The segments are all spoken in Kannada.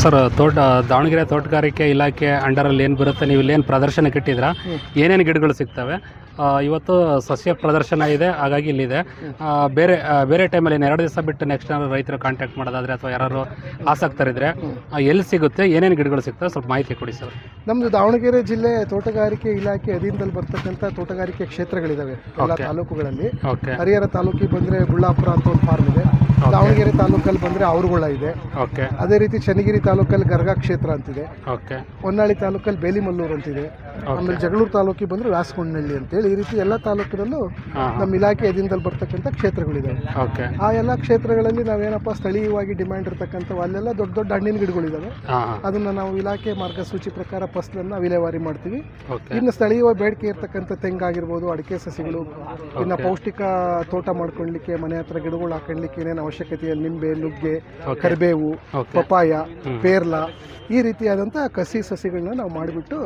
ಸರ್ ತೋಟ ದಾವಣಗೆರೆ ತೋಟಗಾರಿಕೆ ಇಲಾಖೆ ಅಂಡರಲ್ಲಿ ಏನು ಬರುತ್ತೆ ನೀವು ಇಲ್ಲೇನು ಪ್ರದರ್ಶನಕ್ಕೆ ಇಟ್ಟಿದ್ದೀರಾ ಏನೇನು ಗಿಡಗಳು ಸಿಗ್ತವೆ? ಇವತ್ತು ಸಸ್ಯ ಪ್ರದರ್ಶನ ಇದೆ ಹಾಗಾಗಿ ಇಲ್ಲಿದೆ ಬೇರೆ ಬೇರೆ ಟೈಮಲ್ಲಿ ಏನು ಎರಡು ದಿವಸ ಬಿಟ್ಟು ನೆಕ್ಸ್ಟ್ ಏನಾದ್ರು ರೈತರು ಕಾಂಟ್ಯಾಕ್ಟ್ ಮಾಡೋದಾದರೆ ಅಥವಾ ಯಾರು ಆಸಕ್ತರಿದ್ದರೆ ಎಲ್ಲಿ ಸಿಗುತ್ತೆ ಏನೇನು ಗಿಡಗಳು ಸಿಗ್ತವೆ ಸ್ವಲ್ಪ ಮಾಹಿತಿ ಕೊಡಿ ಸರ್. ನಮ್ಮದು ದಾವಣಗೆರೆ ಜಿಲ್ಲೆ ತೋಟಗಾರಿಕೆ ಇಲಾಖೆ ಅಧೀನದಲ್ಲಿ ಬರ್ತಕ್ಕಂಥ ತೋಟಗಾರಿಕೆ ಕ್ಷೇತ್ರಗಳಿದ್ದಾವೆ ಎಲ್ಲ. ತಾಲೂಕುಗಳಲ್ಲಿ. ಓಕೆ ಹರಿಹರ ತಾಲೂಕಿಗೆ ಬಂದರೆ ಬುಳ್ಳಾಪುರ ಅಂತ ಒಂದು ಫಾರ್ಮ್ ಇದೆ. ದಾವಣಗೆರೆ ತಾಲೂಕಲ್ಲಿ ಬಂದರೆ ಅವರುಗಳ ಇದೆ. ಓಕೆ ಅದೇ ರೀತಿ ಚನ್ನಗಿರಿ ತಾಲೂಕಲ್ಲಿ ಗರ್ಗಾ ಕ್ಷೇತ್ರ ಅಂತಿದೆ. ಓಕೆ. ಹೊನ್ನಾಳಿ ತಾಲೂಕಲ್ಲಿ ಬೇಲಿಮಲ್ಲೂರು ಅಂತಿದೆ. ಆಮೇಲೆ ಜಗಳೂರು ತಾಲೂಕಿಗೆ ಬಂದರೆ ವ್ಯಾಸಗೊಂಡನಹಳ್ಳಿ ಅಂತೇಳಿ ಈ ರೀತಿ ಎಲ್ಲ ತಾಲೂಕಿನಲ್ಲೂ ನಮ್ಮ ಇಲಾಖೆ ಅಧೀನದಲ್ಲಿ ಬರ್ತಕ್ಕಂಥ ಕ್ಷೇತ್ರಗಳಿದಾವೆ. ಓಕೆ. ಆ ಎಲ್ಲ ಕ್ಷೇತ್ರಗಳಲ್ಲಿ ನಾವೇನಪ್ಪ ಸ್ಥಳೀಯವಾಗಿ ಡಿಮ್ಯಾಂಡ್ ಇರ್ತಕ್ಕಂಥ ಅಲ್ಲೆಲ್ಲ ದೊಡ್ಡ ದೊಡ್ಡ ಹಣ್ಣಿನ ಗಿಡಗಳಿದಾವೆ. ಅದನ್ನು ನಾವು ಇಲಾಖೆ ಮಾರ್ಗಸೂಚಿ ಪ್ರಕಾರ ಫಸಲನ್ನು ವಿಲೇವಾರಿ ಮಾಡ್ತೀವಿ. ಇನ್ನು ಸ್ಥಳೀಯವಾಗಿ ಬೇಡಿಕೆ ಇರ್ತಕ್ಕಂಥ ತೆಂಗಾಗಿರ್ಬೋದು ಅಡಿಕೆ ಸಸಿಗಳು ಇನ್ನು ಪೌಷ್ಟಿಕ ತೋಟ ಮಾಡ್ಕೊಳ್ಳಿಕ್ಕೆ ಮನೆ ಹತ್ರ ಗಿಡಗಳು ಹಾಕೊಳ್ಳಿಕ್ಕೆ ಏನೇನು ಅವಶ್ಯಕತೆ ಇದೆ ನಿಂಬೆ ನುಗ್ಗೆ ಕರಿಬೇವು ಪಪ್ಪಾಯ ಪಪಾಯ. ಪೇರ್ಲ ಈ ರೀತಿಯಾದಂಥ ಕಸಿ ಸಸಿಗಳನ್ನ ನಾವು ಮಾಡಿಬಿಟ್ಟು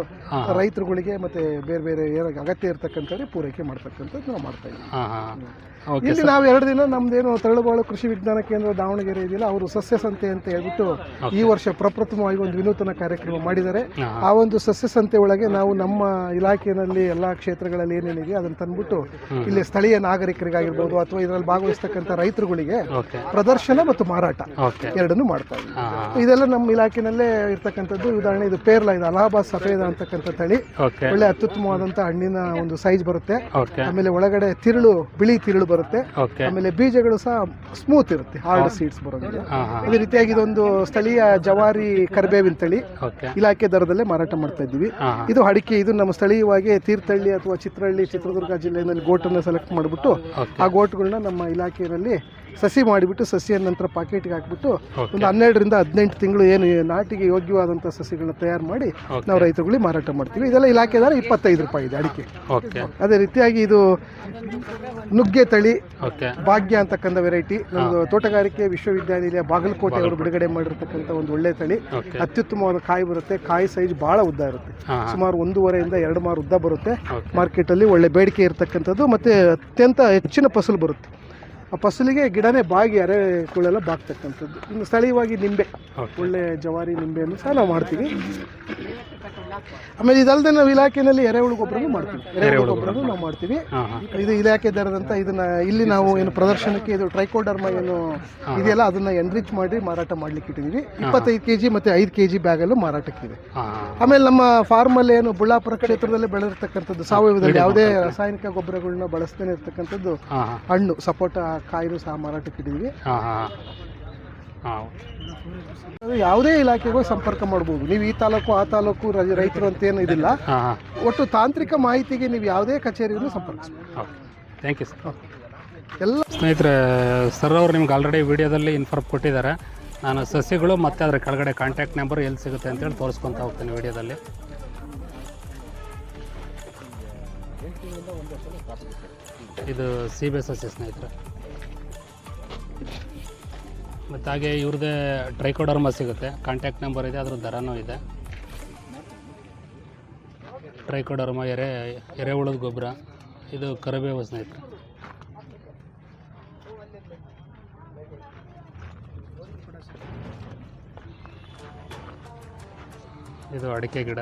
ರೈತರುಗಳಿಗೆ ಮತ್ತೆ ಬೇರೆ ಬೇರೆ ಏನಾಗ ಅಗತ್ಯ ಇರತಕ್ಕಂಥವ್ರಿಗೆ ಪೂರೈಕೆ ಮಾಡ್ತಕ್ಕಂಥದ್ದು ನಾವು ಮಾಡ್ತಾ ಇದ್ದೀವಿ. ಇಲ್ಲಿ ನಾವು ಎರಡು ದಿನ ನಮ್ದೇನು ತರಳುಬಾಳು ಕೃಷಿ ವಿಜ್ಞಾನ ಕೇಂದ್ರ ದಾವಣಗೆರೆ ಇದೆಯಲ್ಲ ಅವರು ಸಸ್ಯ ಸಂತೆ ಅಂತ ಹೇಳ್ಬಿಟ್ಟು ಈ ವರ್ಷ ಪ್ರಪ್ರಥಮವಾಗಿ ಒಂದು ವಿನೂತನ ಕಾರ್ಯಕ್ರಮ ಮಾಡಿದ್ದಾರೆ. ಆ ಒಂದು ಸಸ್ಯ ಸಂತೆ ಒಳಗೆ ನಾವು ನಮ್ಮ ಇಲಾಖೆಯಲ್ಲಿ ಎಲ್ಲ ಕ್ಷೇತ್ರಗಳಲ್ಲಿ ಏನೇನಿದೆ ಅದನ್ನು ತಂದ್ಬಿಟ್ಟು. ಇಲ್ಲಿ ಸ್ಥಳೀಯ ನಾಗರಿಕರಿಗಾಗಿರ್ಬೋದು ಅಥವಾ ಇದರಲ್ಲಿ ಭಾಗವಹಿಸ್ತಕ್ಕಂಥ ರೈತರುಗಳಿಗೆ ಪ್ರದರ್ಶನ ಮತ್ತು ಮಾರಾಟ ಎರಡನ್ನೂ ಮಾಡ್ತಾ ಇದ್ದೀವಿ. ಇದೆಲ್ಲ ನಮ್ಮ ಇಲಾಖೆನಲ್ಲೇ ಇರ್ತಕ್ಕಂಥದ್ದು. ಉದಾಹರಣೆ ಇದು ಪೇರ್ಲ ಇದು ಅಲಹಾಬಾದ್ ಸಫೇದ ಅಂತಕ್ಕಂಥ ತಳಿ. ಒಳ್ಳೆ ಅತ್ಯುತ್ತಮವಾದಂಥ ಹಣ್ಣಿನ ಒಂದು ಸೈಜ್ ಬರುತ್ತೆ. ಆಮೇಲೆ ಒಳಗಡೆ ತಿರುಳು ಬಿಳಿ ತಿರುಳು ಬರುತ್ತೆ. ಓಕೆ ಆಮೇಲೆ ಬೀಜಗಳು ಸಹ ಸ್ಮೂತ್ ಇರುತ್ತೆ. ಹಾರ್ಡ್ ಸೀಡ್ಸ್ ಬರೋದಿಲ್ಲ. ಅದೇ ರೀತಿಯಾಗಿ ಇದೊಂದು ಸ್ಥಳೀಯ ಜವಾರಿ ಕರಿಬೇವಿನ ತಳಿ ಓಕೆ ಇಲಾಖೆ ದರದಲ್ಲೇ ಮಾರಾಟ ಮಾಡ್ತಾ ಇದ್ದೀವಿ. ಇದು ಅಡಿಕೆ ಇದು ನಮ್ಮ ಸ್ಥಳೀಯವಾಗಿ ತೀರ್ಥಹಳ್ಳಿ ಅಥವಾ ಚಿತ್ರಹಳ್ಳಿ ಚಿತ್ರದುರ್ಗ ಜಿಲ್ಲೆಯಲ್ಲಿ ಗೋಟನ್ನು ಸೆಲೆಕ್ಟ್ ಮಾಡಿಬಿಟ್ಟು ಆ ಗೋಟ್ಗಳನ್ನ ನಮ್ಮ ಇಲಾಖೆಯಲ್ಲಿ ಸಸಿ ಮಾಡಿಬಿಟ್ಟು ಸಸಿಯ ನಂತರ ಪಾಕೆಟ್ಗೆ ಹಾಕ್ಬಿಟ್ಟು ಒಂದು ಹನ್ನೆರಡರಿಂದ ಹದಿನೆಂಟು ತಿಂಗಳು ಏನು ನಾಟಿಗೆ ಯೋಗ್ಯವಾದಂಥ ಸಸಿಗಳನ್ನ ತಯಾರು ಮಾಡಿ ನಾವು ರೈತರುಗಳಿಗೆ ಮಾರಾಟ ಮಾಡ್ತೀವಿ. ಇದೆಲ್ಲ ಇಲಾಖೆ ದರ ಇಪ್ಪತ್ತೈದು ರೂಪಾಯಿ ಇದೆ ಅಡಿಕೆ. ಅದೇ ರೀತಿಯಾಗಿ ಇದು ನುಗ್ಗೆ ತಳಿ ಭಾಗ್ಯ ಅಂತಕ್ಕಂಥ ವೆರೈಟಿ ನಮ್ಮದು ತೋಟಗಾರಿಕೆ ವಿಶ್ವವಿದ್ಯಾನಿಲಯ ಬಾಗಲಕೋಟೆ ಅವರು ಬಿಡುಗಡೆ ಮಾಡಿರ್ತಕ್ಕಂಥ ಒಂದು ಒಳ್ಳೆ ತಳಿ. ಅತ್ಯುತ್ತಮವಾದ ಕಾಯಿ ಬರುತ್ತೆ. ಕಾಯಿ ಸೈಜ್ ಬಹಳ ಉದ್ದ ಇರುತ್ತೆ. ಸುಮಾರು ಒಂದೂವರೆಯಿಂದ ಎರಡು ಮಾರು ಉದ್ದ ಬರುತ್ತೆ. ಮಾರ್ಕೆಟಲ್ಲಿ ಒಳ್ಳೆ ಬೇಡಿಕೆ ಇರತಕ್ಕಂಥದ್ದು. ಮತ್ತು ಅತ್ಯಂತ ಹೆಚ್ಚಿನ ಫಸಲು ಬರುತ್ತೆ. ಆ ಫಸಲಿಗೆ ಗಿಡನೇ ಬಾಗಿ ಅರೆಗಳೆಲ್ಲ ಬಾಗ್ತಕ್ಕಂಥದ್ದು. ಇನ್ನು ಸ್ಥಳೀಯವಾಗಿ ನಿಂಬೆ ಒಳ್ಳೆ ಜವಾರಿ ನಿಂಬೆಯನ್ನು ಸಹ ನಾವು ಮಾಡ್ತೀವಿ. ಆಮೇಲೆ ಇದಲ್ಲದೆ ನಾವು ಇಲಾಖೆಯಲ್ಲಿ ಎರೆಹುಳು ಗೊಬ್ಬರನು ಮಾಡ್ತೀವಿ. ಎರೆಹುಳು ಗೊಬ್ಬರನು ನಾವು ಮಾಡ್ತೀವಿ. ಇದು ಇಲಾಖೆ ದರದಂತ ಇದನ್ನ ಇಲ್ಲಿ ನಾವು ಏನು ಪ್ರದರ್ಶನಕ್ಕೆ ಇದು ಟ್ರೈಕೋಡರ್ಮ ಏನು ಇದೆಯಲ್ಲ ಅದನ್ನ ಎನ್ರಿಚ್ ಮಾಡಿ ಮಾರಾಟ ಮಾಡ್ಲಿಕ್ಕೆ ಇಟ್ಟಿದ್ದೀವಿ. ಇಪ್ಪತ್ತೈದು ಕೆಜಿ ಮತ್ತೆ ಐದು ಕೆಜಿ ಬ್ಯಾಗಲ್ಲೂ ಬ್ಯಾಗ್ ಅಲ್ಲೂ ಮಾರಾಟಕ್ಕಿದೆ ಆಮೇಲೆ ನಮ್ಮ ಫಾರ್ಮಲ್ಲಿ ಏನು ಬುಳ್ಳಾಪುರ ಕ್ಷೇತ್ರದಲ್ಲಿ ಬೆಳೆದಿರ್ತಕ್ಕಂಥದ್ದು ಸಾವಯವದಲ್ಲಿ ಯಾವುದೇ ರಾಸಾಯನಿಕ ಗೊಬ್ಬರಗಳನ್ನ ಬಳಸ್ತೇನೆ ಇರ್ತಕ್ಕಂಥದ್ದು ಹಣ್ಣು ಸಪೋಟ ಕಾಯಿನೂ ಸಹ ಮಾರಾಟಕ್ಕೆ ಇಟ್ಟಿದ್ದೀವಿ. ಹಾಂ. ಅದು ಯಾವುದೇ ಇಲಾಖೆಗೂ ಸಂಪರ್ಕ ಮಾಡ್ಬೋದು. ನೀವು ಈ ತಾಲೂಕು ಆ ತಾಲೂಕು ರ- ರೈತರು ಅಂತ ಏನು ಇದಿಲ್ಲ. ಹಾಂ ಹಾಂ. ಒಟ್ಟು ತಾಂತ್ರಿಕ ಮಾಹಿತಿಗೆ ನೀವು ಯಾವುದೇ ಕಚೇರಿಯನ್ನು ಸಂಪರ್ಕಿಸಬಹುದು ಓಕೆ. ಥ್ಯಾಂಕ್ ಯು ಸರ್ ಎಲ್ಲ ಸ್ನೇಹಿತರೆ ಸರ್ ಅವರು ನಿಮ್ಗೆ ಆಲ್ರೆಡಿ ವಿಡಿಯೋದಲ್ಲಿ ಇನ್ಫಾರ್ಮ್ ಕೊಟ್ಟಿದ್ದಾರೆ. ನಾನು ಸಸಿಗಳು ಮತ್ತೆ ಅದರ ಕೆಳಗಡೆ ಕಾಂಟ್ಯಾಕ್ಟ್ ನಂಬರ್ ಎಲ್ಲಿ ಸಿಗುತ್ತೆ ಅಂತೇಳಿ ತೋರಿಸ್ಕೊತಾ ಹೋಗ್ತೀನಿ ವಿಡಿಯೋದಲ್ಲಿ. ಇದು ಸೀಬೆ ಸಸಿ ಸ್ನೇಹಿತರೆ. ಮತ್ತು ಹಾಗೆ ಇವ್ರದ್ದೇ ಟ್ರೈಕೋಡರ್ಮ ಸಿಗುತ್ತೆ. ಕಾಂಟ್ಯಾಕ್ಟ್ ನಂಬರ್ ಇದೆ ಅದ್ರ ದರನೂ ಇದೆ. ಟ್ರೈಕೋಡರ್ಮ ಎರೆ ಎರೆಹುಳದ ಗೊಬ್ಬರ. ಇದು ಕರಿಬೇವು ಸ್ನೇಹಿತರೆ. ಇದು ಅಡಿಕೆ ಗಿಡ.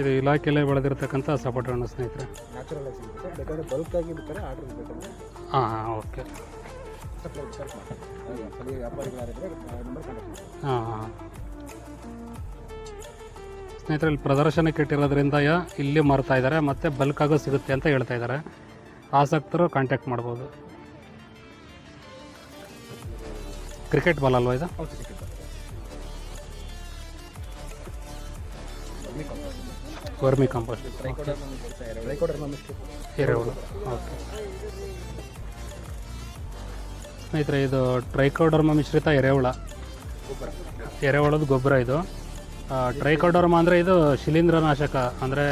ಇದು ಇಲಾಖೆಯಲ್ಲೇ ಬೆಳೆದಿರ್ತಕ್ಕಂಥ ಸಪೋರ್ಟ್ ಹಣ್ಣು ಸ್ನೇಹಿತರೆ. ನ್ಯಾಚುರಲ್ ಆಗಿ ಸಿಗುತ್ತೆ. ಬೇಕಾದ್ರೆ ಬಲ್ಕ್ ಆಗಿ ಬೇಕಾದ್ರೆ ಆರ್ಡರ್ ಬೇಕಂದ್ರೆ. ಹಾಂ ಹಾಂ ಓಕೆ. ನಂಬರ್ ಕಾಂಟ್ಯಾಕ್ಟ್ ಹಾಂ ಹಾಂ. ಸ್ನೇಹಿತರೆ ಇಲ್ಲಿ ಪ್ರದರ್ಶನಕ್ಕೆ ಇಟ್ಟಿರೋದ್ರಿಂದ ಇಲ್ಲಿ ಮಾರ್ತಾ ಇದ್ದಾರೆ ಮತ್ತೆ ಬಲ್ಕಾಗೂ ಸಿಗುತ್ತೆ ಅಂತ ಹೇಳ್ತಾ ಇದ್ದಾರೆ. ಆಸಕ್ತರು ಕಾಂಟ್ಯಾಕ್ಟ್ ಮಾಡ್ಬೋದು. ಕ್ರಿಕೆಟ್ ಬಾಲ್ ಅಲ್ವಾ ಇದು? ವರ್ಮಿ ಕಾಂಪೋಸ್ಟ್ ಎರೆಹುಳು ಓಕೆ ಸ್ನೇಹಿತರೆ ಇದು ಟ್ರೈಕೋಡರ್ಮ ಮಿಶ್ರಿತ ಎರೆಹುಳ. ಎರೆಹುಳದ ಗೊಬ್ಬರ ಇದು. ಟ್ರೈಕೋಡರ್ಮ ಅಂದರೆ ಇದು ಶಿಲೀಂಧ್ರನಾಶಕ ಅಂದರೆ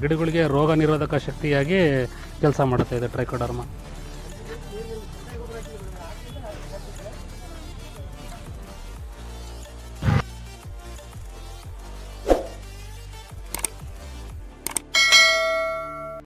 ಗಿಡಗಳಿಗೆ ರೋಗ ನಿರೋಧಕ ಶಕ್ತಿಯಾಗಿ ಕೆಲಸ ಮಾಡುತ್ತೆ ಇದು ಟ್ರೈಕೋಡರ್ಮ